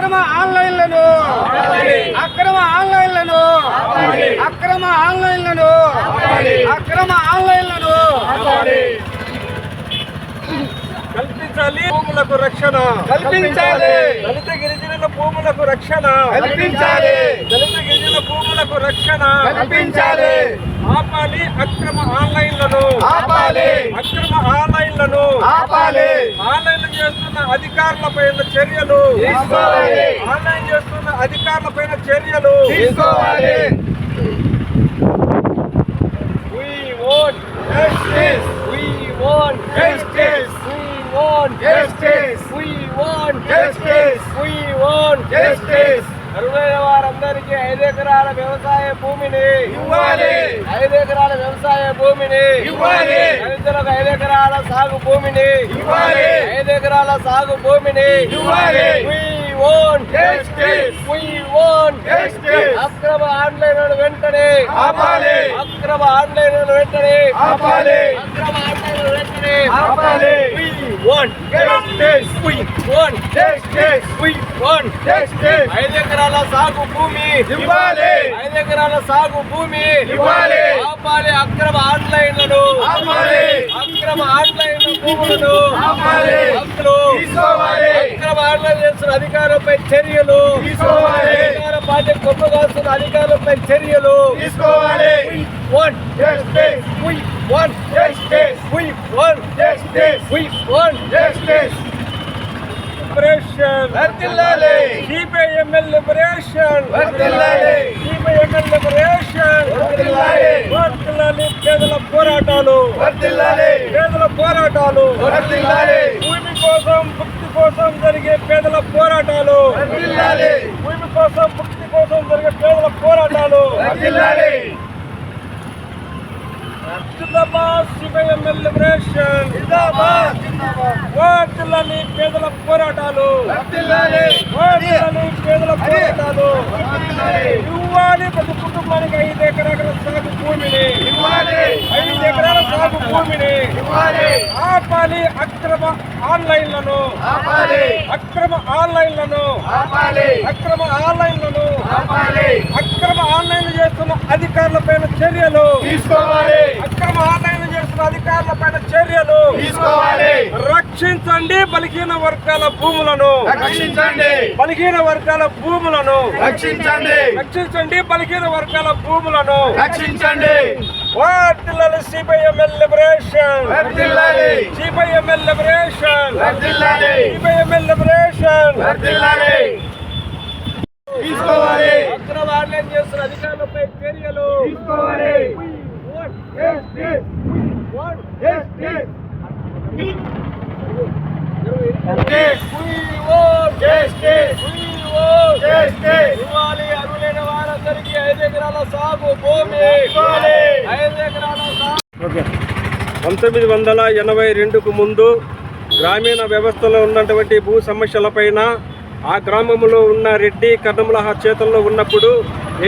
అక్రమ ఆన్లైన్లను. అక్రమ ఆన్లైన్లను. అక్రమ ఆన్లైన్లను. అక్రమ ఆన్లైన్లను. కల్పించాలి భూములకు రక్షణ కల్పించాలి. దళిత గిరిజనుల భూములకు రక్షణ కల్పించాలి. దళిత గిరిజన భూములకు రక్షణ కల్పించాలి. ఆపాలి అక్రమ ఆన్లైన్లను ఆపాలి. అక్రమ ఆన్లైన్లను ఆపాలి. ఆన్లైన్ చేస్తున్న అధికారులపైన చర్యలు తీసుకోవాలి. ఆన్లైన్ చేస్తున్న అధికారులపైన చర్యలు తీసుకోవాలి We want Justice. We want Justice. Want Justice. We want Justice. We want Justice. అరువైన వారందరికీ ఐదు ఎకరాల వ్యవసాయ భూమిని ఇవ్వాలి. ఐదు ఎకరాల వ్యవసాయ భూమిని ఇవ్వాలి. రైతులకు ఐదు ఎకరాల సాగు భూమిని ఇవ్వాలి. ఐదు ఎకరాల సాగు భూమిని ఇవ్వాలి. Want Justice. అక్రమ ఆన్లైన్ వెంటనే ఆపాలి. అక్రమ ఆన్లైన్ వెంటనే ఆపాలి. అక్రమ. We want Justice. We want Justice. We want Justice. ఐదు ఎకరాల సాగు భూమి ఇవ్వాలి. ఐదు ఎకరాల సాగు భూమి ఇవ్వాలి. ఆపాలి అక్రమ ఆన్లైన్లను ఆపాలి. అక్రమ ఆన్లైన్ భూములను ఆపాలి. హక్కులు తీసుకోవాలి. అక్రమ ఆన్లైన్ చేస్తున్న అధికారంపై చర్యలు తీసుకోవాలి. అధికార పార్టీ కొమ్ము కాస్తున్న అధికారంపై చర్యలు తీసుకోవాలి want Justice. We want Justice. We want Justice. We want Justice. Liberation వర్ధిల్లాలి. సిపిఐఎంఎల్ లిబరేషన్ వర్ధిల్లాలి. సిపిఐఎంఎల్ లిబరేషన్ వర్ధిల్లాలి. వర్ధిల్లాలి. పేదల పోరాటాలు వర్ధిల్లాలి. పేదల పోరాటాలు వర్ధిల్లాలి. భూమి కోసం ముక్తి కోసం జరిగే పేదల పోరాటాలు వర్ధిల్లాలి. భూమి కోసం ముక్తి కోసం జరిగే పేదల పోరాటాలు Hyderabad civil liberation. Hyderabad. Work till పేదల పోరాటాలు పేదల పోరాటాలు. ఇవ్వాలి ప్రతి కుటుంబానికి ఐదు ఎకరాల సాగు భూమిని ఇవ్వాలి. ఐదు ఎకరాల సాగు భూమిని ఇవ్వాలి. ఆపాలి అక్రమ ఆన్లైన్లను ఆపాలి. అక్రమ ఆన్లైన్లను ఆపాలి. అక్రమ ఆన్లైన్లను ఆపాలి. అక్రమ ఆన్లైన్ చేస్తున్న అధికారులపైన చర్యలు తీసుకోవాలి. అక్రమ ఆన్లైన్ చేస్తున్న అధికారులపైన చర్యలు. తీసుకోవాలి. రక్షించండి బలహీన వర్గాల భూములను. రక్షించండి. బలహీన వర్గాల భూములను. రక్షించండి. రక్షించండి బలహీన వర్గాల భూములను. రక్షించండి. వాటిల్లాలి సిపిఐఎంఎల్ లిబరేషన్. తీసుకోవాలి. అక్రమ ఆన్లైన్ చేస్తున్న అధికారులపై చర్యలు. తీసుకోవాలి. ఇవ్వాలి అరువులైన వారందరికీ ఐదు ఎకరాల సాగు భూమి ఐదు ఎకరాల పంతొమ్మిది వందల ఎనభై రెండుకు ముందు గ్రామీణ వ్యవస్థలో ఉన్నటువంటి భూ సమస్యలపైన ఆ గ్రామంలో ఉన్న రెడ్డి కర్ణముల చేతుల్లో ఉన్నప్పుడు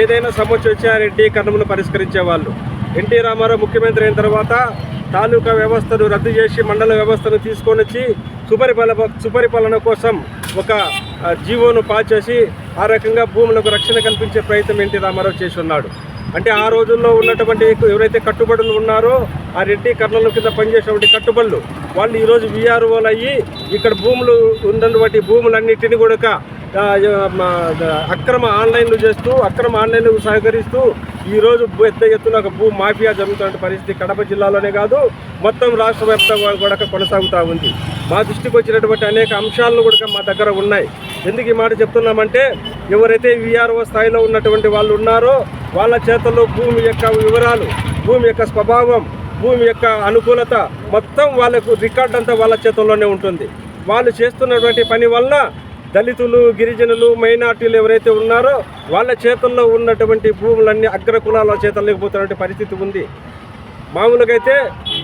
ఏదైనా సమస్య వచ్చి ఆ రెడ్డి కర్ణములు పరిష్కరించేవాళ్ళు. ఎన్టీ రామారావు ముఖ్యమంత్రి అయిన తర్వాత తాలూకా వ్యవస్థను రద్దు చేసి మండల వ్యవస్థను తీసుకొని వచ్చి సుపరిపాల సుపరిపాలన కోసం ఒక జీవోను పాస్ ఆ రకంగా భూములకు రక్షణ కల్పించే ప్రయత్నం ఎన్టీ రామారావు చేసి ఉన్నాడు. అంటే ఆ రోజుల్లో ఉన్నటువంటి ఎవరైతే కట్టుబడులు ఉన్నారో ఆ రెడ్డి కర్నూలు కింద పనిచేసినటువంటి కట్టుబడులు వాళ్ళు ఈరోజు విఆర్ఓలు అయ్యి ఇక్కడ భూములు ఉన్నటువంటి భూములన్నిటిని కూడా అక్రమ ఆన్లైన్లు చేస్తూ అక్రమ ఆన్లైన్లకు సహకరిస్తూ ఈరోజు పెద్ద ఎత్తున ఒక భూ మాఫియా జరుగుతున్న పరిస్థితి కడప జిల్లాలోనే కాదు మొత్తం రాష్ట్ర వ్యాప్తంగా కూడా కొనసాగుతూ ఉంది. మా దృష్టికి వచ్చినటువంటి అనేక అంశాలను కూడా మా దగ్గర ఉన్నాయి. ఎందుకు ఈ మాట చెప్తున్నామంటే ఎవరైతే విఆర్ఓ స్థాయిలో ఉన్నటువంటి వాళ్ళు ఉన్నారో వాళ్ళ చేతల్లో భూమి యొక్క వివరాలు భూమి యొక్క స్వభావం భూమి యొక్క అనుకూలత మొత్తం వాళ్ళకు రికార్డ్ అంతా వాళ్ళ చేతుల్లోనే ఉంటుంది. వాళ్ళు చేస్తున్నటువంటి పని వల్ల దళితులు గిరిజనులు మైనార్టీలు ఎవరైతే ఉన్నారో వాళ్ళ చేతుల్లో ఉన్నటువంటి భూములన్నీ అగ్ర కులాల చేతుల్లోకి పరిస్థితి ఉంది. మామూలుగా అయితే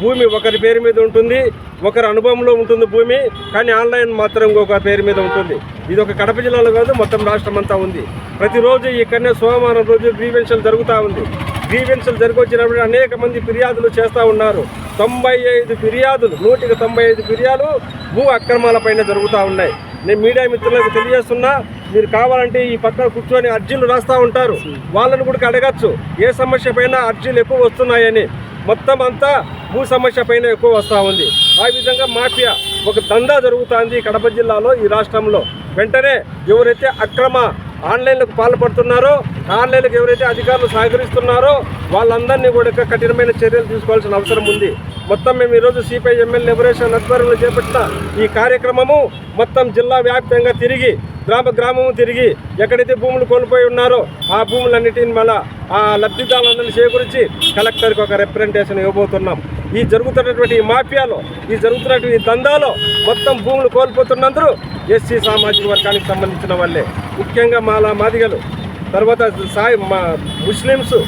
భూమి ఒకరి పేరు మీద ఉంటుంది ఒకరి అనుభవంలో ఉంటుంది భూమి కానీ ఆన్లైన్ మాత్రం ఇంకొక పేరు మీద ఉంటుంది. ఇది ఒక కడప జిల్లాలో కాదు మొత్తం రాష్ట్రం అంతా ఉంది. ప్రతిరోజు ఇక్కడనే సోమవారం రోజు గ్రీవెన్షన్లు జరుగుతూ ఉంది. గ్రీవెన్షన్లు జరిగొచ్చినప్పుడు అనేక మంది ఫిర్యాదులు చేస్తూ ఉన్నారు. తొంభై ఐదు ఫిర్యాదులు నూటికి తొంభై ఐదు ఫిర్యాదులు భూ అక్రమాలపైన జరుగుతూ ఉన్నాయి. నేను మీడియా మిత్రులకు తెలియజేస్తున్నా మీరు కావాలంటే ఈ పక్కన కూర్చొని అర్జీలు రాస్తూ ఉంటారు. వాళ్ళని కూడా అడగచ్చు ఏ సమస్య పైన అర్జీలు ఎక్కువ వస్తున్నాయని. మొత్తం అంతా భూ సమస్య పైన ఎక్కువ వస్తూ ఉంది. ఆ విధంగా మాఫియా ఒక దందా జరుగుతుంది కడప జిల్లాలో ఈ రాష్ట్రంలో. వెంటనే ఎవరైతే అక్రమ ఆన్లైన్లకు పాల్పడుతున్నారో ఆన్లైన్లకు ఎవరైతే అధికారులు సహకరిస్తున్నారో వాళ్ళందరినీ కూడా కఠినమైన చర్యలు తీసుకోవాల్సిన అవసరం ఉంది. మొత్తం మేము ఈరోజు సిపిఐ ఎమ్మెల్యే లిబరేషన్ ఆధ్వర్యంలో చేపట్టిన ఈ కార్యక్రమము మొత్తం జిల్లా వ్యాప్తంగా తిరిగి గ్రామ గ్రామము తిరిగి ఎక్కడైతే భూములు కోల్పోయి ఉన్నారో ఆ భూములన్నిటిని మళ్ళా ఆ లబ్ధిదారులందరినీ చేకూర్చి కలెక్టర్కి ఒక రిప్రజెంటేషన్ ఇవ్వబోతున్నాం. ఈ జరుగుతున్నటువంటి మాఫియాలో ఈ జరుగుతున్నటువంటి దందాలో మొత్తం భూములు కోల్పోతున్నందరూ ఎస్సీ సామాజిక వర్గానికి సంబంధించిన వాళ్ళే. ముఖ్యంగా మాలా మాదిగలు తర్వాత సాయి మా ముస్లిమ్స్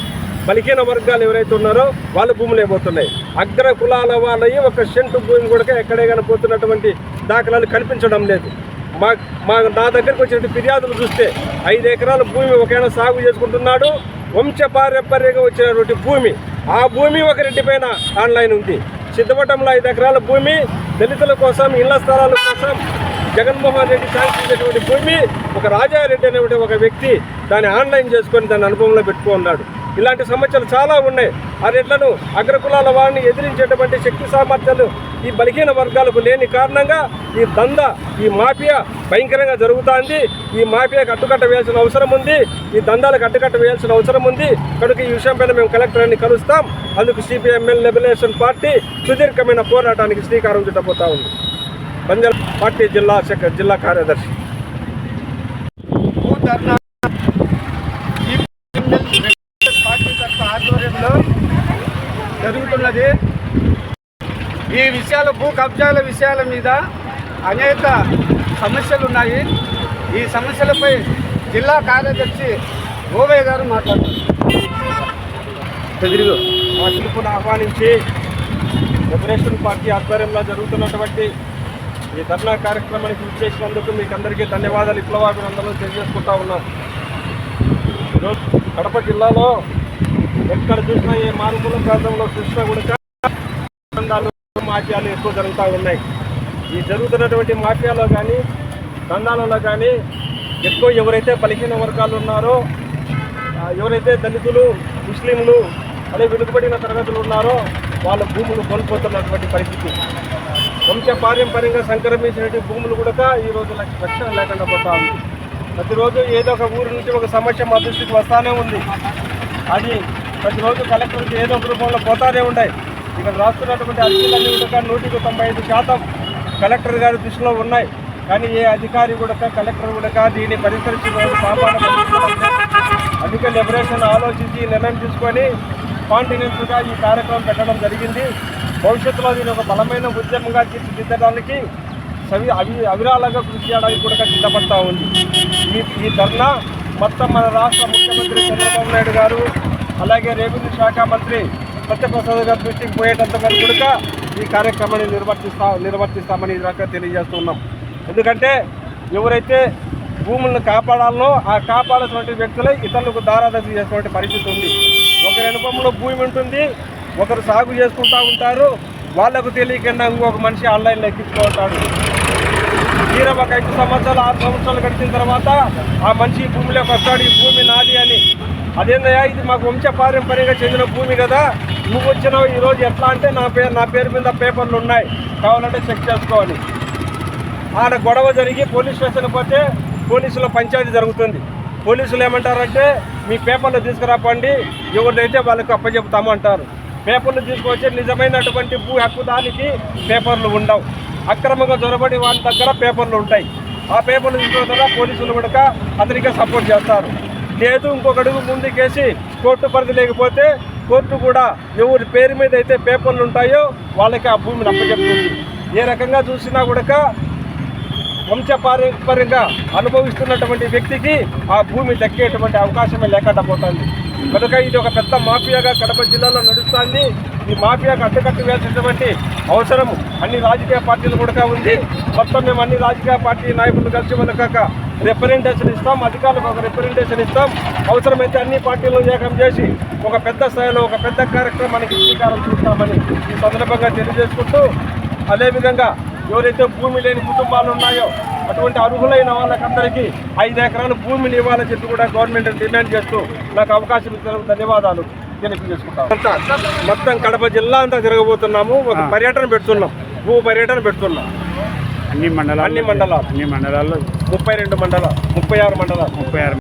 బలిహీన వర్గాలు ఎవరైతే ఉన్నారో వాళ్ళ భూములు అయిపోతున్నాయి అగ్ర కులాల వాళ్ళయి ఒక సెంటు భూమి కూడా ఎక్కడే కనిపోతున్నటువంటి దాఖలాలు కనిపించడం లేదు. మా మా నా దగ్గరకు వచ్చినటువంటి ఫిర్యాదులు చూస్తే ఐదు ఎకరాల భూమి ఒకైనా సాగు చేసుకుంటున్నాడు వంశ వంశపారంపర్యంగా వచ్చినటువంటి భూమి. ఆ భూమి ఒక రెడ్డి పైన ఆన్లైన్ ఉంది. సిద్ధపటంలో ఐదు ఎకరాల భూమి దళితుల కోసం ఇళ్ళ స్థలాల కోసం జగన్మోహన్ రెడ్డి శాంక్షన్ భూమి ఒక రాజారెడ్డి అనేటువంటి ఒక వ్యక్తి దాన్ని ఆన్లైన్ చేసుకొని దాని అనుభవంలో పెట్టుకున్నాడు. ఇలాంటి సమస్యలు చాలా ఉన్నాయి. ఆ రెడ్లను అగ్రకులాల వారిని ఎదిరించేటువంటి శక్తి సామర్థ్యాలు ఈ బలహీన వర్గాలకు లేని కారణంగా ఈ దంద ఈ మాఫియా భయంకరంగా జరుగుతోంది. ఈ మాఫియాకు అడ్డుకట్ట వేయాల్సిన అవసరం ఉంది. ఈ దందాలకు అడ్డుకట్ట వేయాల్సిన అవసరం ఉంది. కనుక ఈ విషయం పైన మేము కలెక్టర్ని కలుస్తాం. అందుకు సిపిఎంఎల్ లిబరేషన్ పార్టీ సుదీర్ఘమైన పోరాటానికి శ్రీకారం చుట్టబోతా ఉంది. పంజాబ్ పార్టీ జిల్లా శాఖ జిల్లా కార్యదర్శి భూధర్నా పార్టీ తరఫు ఆధ్వర్యంలో జరుగుతున్నది. ఈ విషయాల భూ కబ్జాల విషయాల మీద అనేక సమస్యలు ఉన్నాయి. ఈ సమస్యలపై జిల్లా కార్యదర్శి గోవయ్య గారు మాట్లాడుతున్నారు. ఆ పిలుపును ఆహ్వానించి లిబరేషన్ పార్టీ ఆధ్వర్యంలో జరుగుతున్నటువంటి ఈ ధర్నా కార్యక్రమానికి విచ్చేసినందుకు మీకు అందరికీ ధన్యవాదాలు. విప్లవాభినందనలు తెలియజేసుకుంటా ఉన్నాం ఈరోజు కడప జిల్లాలో ఎక్కడ చూసినా ఏ మారుమూల ప్రాంతంలో చూసినా కూడా దందాలు మాఫియాలు ఎక్కువ జరుగుతూ ఉన్నాయి. ఈ జరుగుతున్నటువంటి మాఫియాలో కానీ దందాలలో కానీ ఎక్కువ ఎవరైతే బలహీన వర్గాలు ఉన్నారో ఎవరైతే దళితులు ముస్లింలు అదే వెనుకబడిన తరగతులు ఉన్నారో వాళ్ళ భూములు కోల్పోతున్నటువంటి పరిస్థితి. వంశ పారంపర్యంగా సంక్రమించినటువంటి భూములు కూడా ఈ రోజు రక్షణ లేకుండా పోతా ఉంది. ప్రతిరోజు ఏదో ఒక ఊరి నుంచి ఒక సమస్య మా దృష్టికి వస్తానే ఉంది. అది ప్రతిరోజు కలెక్టర్కి ఏదో ఒక రూపంలో పోతానే ఉన్నాయి. ఇక్కడ రాస్తున్నటువంటి అర్జీలన్నీ కూడా నూటికి తొంభై ఐదు శాతం కలెక్టర్ గారి దృష్టిలో ఉన్నాయి. కానీ ఏ అధికారి కూడా కలెక్టర్ కూడా దీన్ని పరిష్కరించిన పాపాన అందుకే లిబరేషన్ ఆలోచించి నిర్ణయం తీసుకొని కాంటిన్యూస్గా ఈ కార్యక్రమం పెట్టడం జరిగింది. భవిష్యత్తులో దీని ఒక బలమైన ఉద్యమంగా తీర్చిదిద్దడానికి సవి అవి అవిరాలంగా కృషి చేయడానికి కూడా సిద్ధపడతా ఉంది. ఈ ఈ ధర్నా మొత్తం మన రాష్ట్ర ముఖ్యమంత్రి చంద్రబాబు నాయుడు గారు అలాగే రెవెన్యూ శాఖ మంత్రి సత్యప్రసాద్ గారి దృష్టికి పోయేటంత కూడా ఈ కార్యక్రమాన్ని నిర్వర్తిస్తా నిర్వర్తిస్తామని ఈ తెలియజేస్తున్నాం ఎందుకంటే ఎవరైతే భూములను కాపాడాలనో ఆ కాపాడాల్సినటువంటి వ్యక్తులే ఇతరులకు దారాదశ చేసినటువంటి పరిస్థితి ఉంది. ఒకరి అనుభవంలో భూమి ఉంటుంది ఒకరు సాగు చేసుకుంటూ ఉంటారు వాళ్ళకు తెలియకుండా ఇంకొక మనిషి ఆన్లైన్లో ఎక్కించుకుంటాడు తీరా ఒక ఐదు సంవత్సరాలు ఆరు సంవత్సరాలు గడిచిన తర్వాత ఆ మనిషి ఈ భూమిలోకి వస్తాడు ఈ భూమి నాది అని. అదేందయ్యా ఇది మాకు వంశ పారంపర్యంగా చెందిన భూమి కదా. నువ్వు వచ్చినావు ఈరోజు ఎట్లా అంటే నా పేరు నా పేరు మీద పేపర్లు ఉన్నాయి. కావాలంటే చెక్ చేసుకోవాలి. ఆడ గొడవ జరిగి పోలీస్ స్టేషన్ పోతే పోలీసుల పంచాయతీ జరుగుతుంది. పోలీసులు ఏమంటారంటే మీ పేపర్లు తీసుకురాపండి ఎవరిదైతే వాళ్ళకి అప్పచెప్తాము అంటారు పేపర్లు తీసుకొచ్చి నిజమైనటువంటి భూ హక్కుదానికి పేపర్లు ఉండవు. అక్రమంగా జొరబడి వాళ్ళ దగ్గర పేపర్లు ఉంటాయి. ఆ పేపర్లు తీసుకున్న పోలీసులు కూడా అతనికి సపోర్ట్ చేస్తారు. లేదు ఇంకొక అడుగు ముందుకేసి కోర్టు పరిధి లేకపోతే కోర్టు కూడా ఎవరి పేరు మీద అయితే పేపర్లు ఉంటాయో వాళ్ళకి ఆ భూమిని అప్పచెప్తుంది. ఏ రకంగా చూసినా కూడా వంశపారంపర్యంగా అనుభవిస్తున్నటువంటి వ్యక్తికి ఆ భూమి దక్కేటువంటి అవకాశమే లేకుండా పోతుంది. కనుక ఇది ఒక పెద్ద మాఫియాగా కడప జిల్లాలో నడుస్తుంది. ఈ మాఫియాకు అడ్డుకట్టు వేసేటువంటి అవసరం అన్ని రాజకీయ పార్టీలు కూడా ఉంది. మొత్తం మేము అన్ని రాజకీయ పార్టీ నాయకులు కలిసి మనకాక రిప్రజెంటేషన్ ఇస్తాం అధికారులకు ఒక రిప్రజెంటేషన్ ఇస్తాం. అవసరమైతే అన్ని పార్టీలను ఏకం చేసి ఒక పెద్ద స్థాయిలో ఒక పెద్ద కార్యక్రమానికి శ్రీకారం చూస్తామని ఈ సందర్భంగా తెలియజేసుకుంటూ అదేవిధంగా ఎవరైతే భూమి లేని కుటుంబాలు ఉన్నాయో అటువంటి అర్హులైన వాళ్ళకందరికీ ఐదు ఎకరాల భూమిని ఇవ్వాలని చెప్పి కూడా గవర్నమెంట్ డిమాండ్ చేస్తూ నాకు అవకాశం ఇచ్చినందుకు ధన్యవాదాలు తెలియజేసుకుంటాం మొత్తం కడప జిల్లా అంతా తిరగబోతున్నాము. ఒక పర్యటన పెడుతున్నాం. భూ పర్యటన పెడుతున్నాం. అన్ని మండలాలు అన్ని మండలాలు. అన్ని మండలాల్లో ముప్పై రెండు మండలాలు ముప్పై ఆరు మండలాలు ముప్పై ఆరు